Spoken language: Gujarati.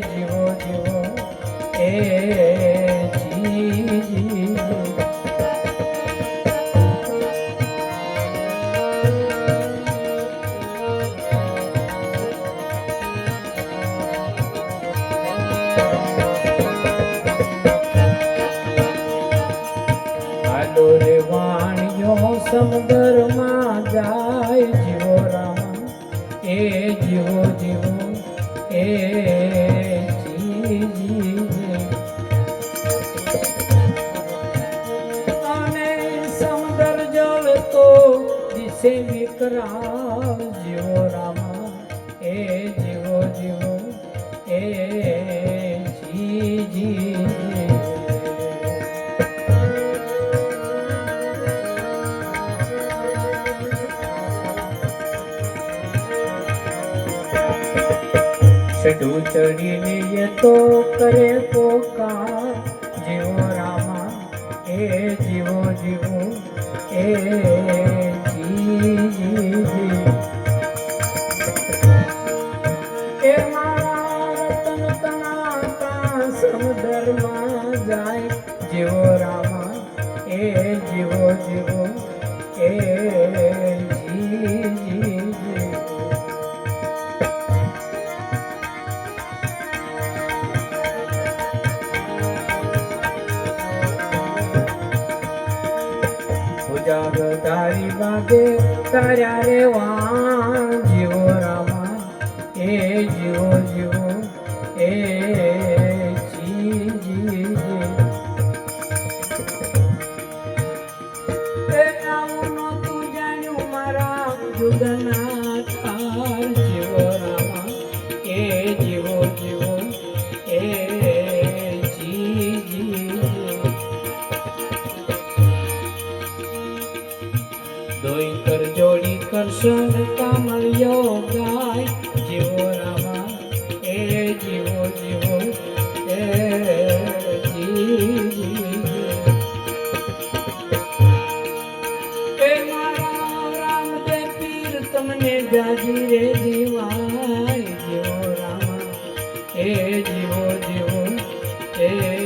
જીવો જીવો એ જી સમુદ્રમાં જાય જીવો રામ એ જીવો જીવો, એ. અને સમુદ્ર જળ તો દિશે વિકરાળ જીવો રામ, એ જીવો જીવો, એ સડુ ચડીને એ તો કરે પોકા જીવો રામા, એ જીવો જીવો, એ જાય. જીવો રામા, એ જીવો જીવો, એ જી પૂજા તારી બાગે તાર્યા રે જીવો રામા એ જીવો જીવો એ જી દોઈતર જોડી કરશન કામળિયો ગાય. જીવો રામા, એ જીવો જીવો, એ તમને ગાજી રે જીવાય. જીવો રામા, એ જીવો જીવો, એ